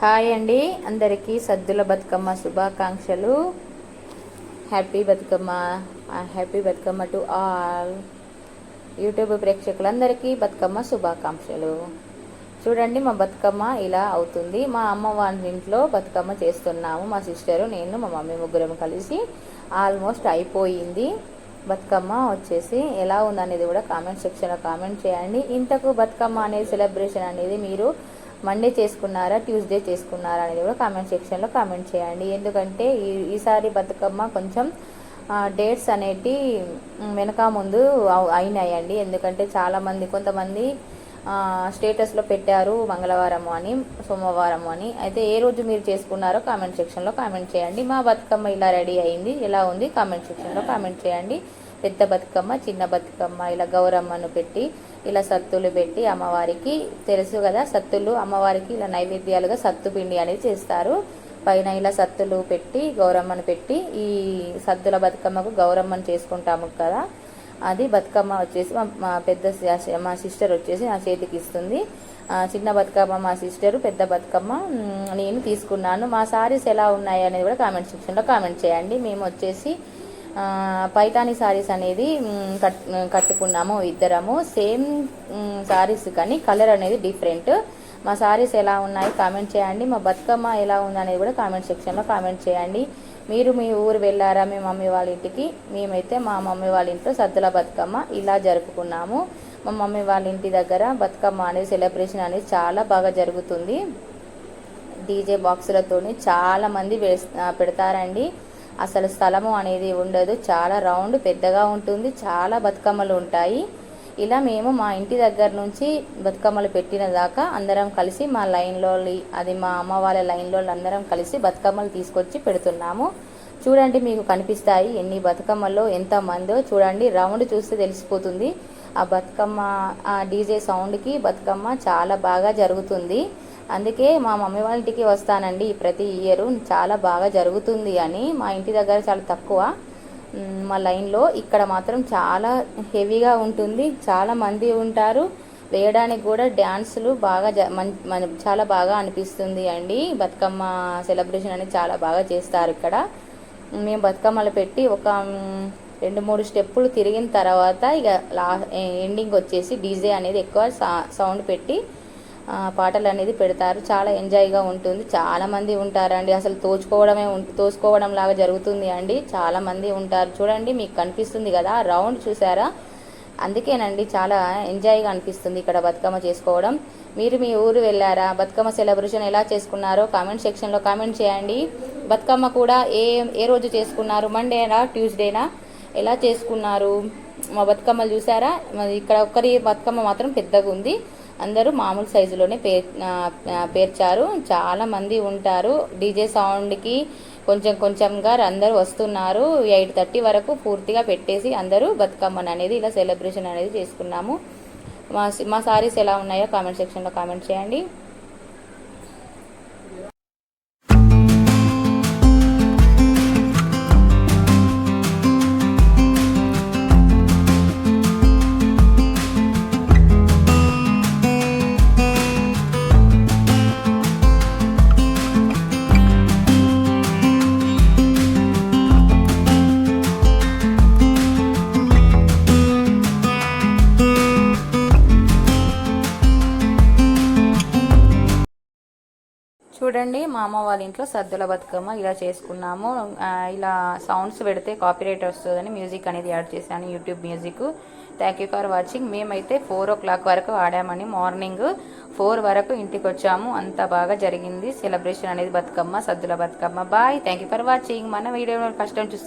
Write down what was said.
Hi అండి. అందరికీ సద్దుల బతుకమ్మ శుభాకాంక్షలు. Happy Bathukamma happy Bathukamma to all YouTube ప్రేక్షకులందరికీ బతుకమ్మ శుభాకాంక్షలు. చూడండి మా బతుకమ్మ ఇలా అవుతుంది. మా అమ్మ వాళ్ళ ఇంట్లో బతుకమ్మ చేస్తున్నాము. మా సిస్టరు నేను మా మమ్మీ ముగ్గురం కలిసి ఆల్మోస్ట్ అయిపోయింది. బతుకమ్మ వచ్చేసి ఎలా ఉందనేది కూడా కామెంట్ సెక్షన్లో కామెంట్ చేయండి. ఇంతకు బతుకమ్మ అనేది సెలబ్రేషన్ అనేది మీరు మండే చేసుకున్నారా ట్యూస్డే చేసుకున్నారా అనేది కూడా కామెంట్ సెక్షన్లో కామెంట్ చేయండి. ఎందుకంటే ఈ ఈసారి బతుకమ్మ కొంచెం డేట్స్ అనేటి వెనక ముందు అయినాయండి. ఎందుకంటే చాలామంది కొంతమంది స్టేటస్లో పెట్టారు మంగళవారం అని సోమవారం అని. అయితే ఏ రోజు మీరు చేసుకున్నారో కామెంట్ సెక్షన్లో కామెంట్ చేయండి. మా బతుకమ్మ ఇలా రెడీ అయింది. ఎలా ఉంది? కామెంట్ సెక్షన్లో కామెంట్ చేయండి. పెద్ద బతుకమ్మ చిన్న బతుకమ్మ ఇలా గౌరమ్మను పెట్టి ఇలా సత్తులు పెట్టి అమ్మవారికి తెలుసు కదా సత్తులు అమ్మవారికి ఇలా నైవేద్యాలుగా సత్తు పిండి అనేది చేస్తారు. పైన ఇలా సత్తులు పెట్టి గౌరమ్మను పెట్టి ఈ సద్దుల బతుకమ్మకు గౌరమ్మను చేసుకుంటాము కదా. అది బతుకమ్మ వచ్చేసి మా మా పెద్ద మా సిస్టర్ వచ్చేసి నా చేతికి ఇస్తుంది. చిన్న బతుకమ్మ మా సిస్టర్ పెద్ద బతుకమ్మ నేను తీసుకున్నాను. మా సారీస్ ఎలా ఉన్నాయి అనేది కూడా కామెంట్ సెక్షన్లో కామెంట్ చేయండి. మేము వచ్చేసి పైతాని శారీస్ అనేది కట్ కట్టుకున్నాము ఇద్దరము. సేమ్ సారీస్ కానీ కలర్ అనేది డిఫరెంట్. మా సారీస్ ఎలా ఉన్నాయి కామెంట్ చేయండి. మా బతుకమ్మ ఎలా ఉంది అనేది కూడా కామెంట్ సెక్షన్లో కామెంట్ చేయండి. మీరు మీ ఊరు వెళ్ళారా? మీ మమ్మీ వాళ్ళ ఇంటికి. మేమైతే మా మమ్మీ వాళ్ళ ఇంట్లో సద్దుల బతుకమ్మ ఇలా జరుపుకున్నాము. మా మమ్మీ వాళ్ళ ఇంటి దగ్గర బతుకమ్మ అనేది సెలబ్రేషన్ అనేది చాలా బాగా జరుగుతుంది. డీజే బాక్సులతోని చాలామంది వేస్- పెడతారండి. అసలు స్థలము అనేది ఉండదు. చాలా రౌండ్ పెద్దగా ఉంటుంది. చాలా బతుకమ్మలు ఉంటాయి. ఇలా మేము మా ఇంటి దగ్గర నుంచి బతుకమ్మలు పెట్టిన దాకా అందరం కలిసి మా లైన్లో అది మా అమ్మ వాళ్ళ లైన్లో అందరం కలిసి బతుకమ్మలు తీసుకొచ్చి పెడుతున్నాము. చూడండి మీకు కనిపిస్తాయి ఎన్ని బతుకమ్మల్లో ఎంత మందో. చూడండి రౌండ్ చూస్తే తెలిసిపోతుంది. ఆ బతుకమ్మ ఆ డీజే సౌండ్కి బతుకమ్మ చాలా బాగా జరుగుతుంది. అందుకే మా మమ్మీ వాళ్ళ ఇంటికి వస్తానండి. ప్రతి ఇయర్ చాలా బాగా జరుగుతుంది అని మా ఇంటి దగ్గర చాలా తక్కువ. మా లైన్లో ఇక్కడ మాత్రం చాలా హెవీగా ఉంటుంది. చాలా మంది ఉంటారు. వేయడానికి కూడా డ్యాన్సులు బాగా జ- మన- చాలా బాగా అనిపిస్తుంది అండి. బతుకమ్మ సెలబ్రేషన్ అనేది చాలా బాగా చేస్తారు ఇక్కడ. మేము బతుకమ్మలు పెట్టి ఒక రెండు మూడు స్టెప్పులు తిరిగిన తర్వాత ఇక లా ఎండింగ్ వచ్చేసి డీజే అనేది ఎక్కువ సౌండ్ పెట్టి పాటలు అనేది పెడతారు. చాలా ఎంజాయ్గా ఉంటుంది. చాలామంది ఉంటారండి. అసలు తోచుకోవడమే ఉం- తోచుకోవడం లాగా జరుగుతుంది అండి. చాలామంది ఉంటారు. చూడండి మీకు కనిపిస్తుంది కదా రౌండ్ చూసారా? అందుకేనండి చాలా ఎంజాయ్గా అనిపిస్తుంది ఇక్కడ బతుకమ్మ చేసుకోవడం. మీరు మీ ఊరు వెళ్ళారా? బతుకమ్మ సెలబ్రేషన్ ఎలా చేసుకున్నారో కామెంట్ సెక్షన్లో కామెంట్ చేయండి. బతుకమ్మ కూడా ఏ ఏ రోజు చేసుకున్నారు? మండేనా? ట్యూస్డేనా? ఎలా చేసుకున్నారు? మా బతుకమ్మలు చూసారా? మరి ఇక్కడ ఒక్కరి బతుకమ్మ మాత్రం పెద్దగా ఉంది అందరూ మామూలు సైజులోనే పేర్ పేర్చారు. చాలామంది ఉంటారు. డీజే సౌండ్కి కొంచెం కొంచెంగా అందరూ వస్తున్నారు. ఎయిట్ థర్టీ వరకు పూర్తిగా పెట్టేసి అందరూ బతుకమ్మని అనేది ఇలా సెలబ్రేషన్ అనేది చేసుకున్నాము. మా మా సారీస్ ఎలా ఉన్నాయో కామెంట్ సెక్షన్లో కామెంట్ చేయండి. చూడండి మా అమ్మ వాళ్ళ ఇంట్లో సద్దుల బతుకమ్మ ఇలా చేసుకున్నాము. ఇలా సౌండ్స్ పెడితే కాపీరైట్ వస్తుందని మ్యూజిక్ అనేది యాడ్ చేశాను YouTube music thank you for watching మేమైతే ఫోర్ ఓ క్లాక్ వరకు ఆడామని మార్నింగ్ ఫోర్ వరకు ఇంటికి వచ్చాము. అంత బాగా జరిగింది. సెలబ్రేషన్ అనేది Bathukamma Saddula Bathukamma. Bye thank you for watching మన వీడియో ఫస్ట్ టైం చూస్తే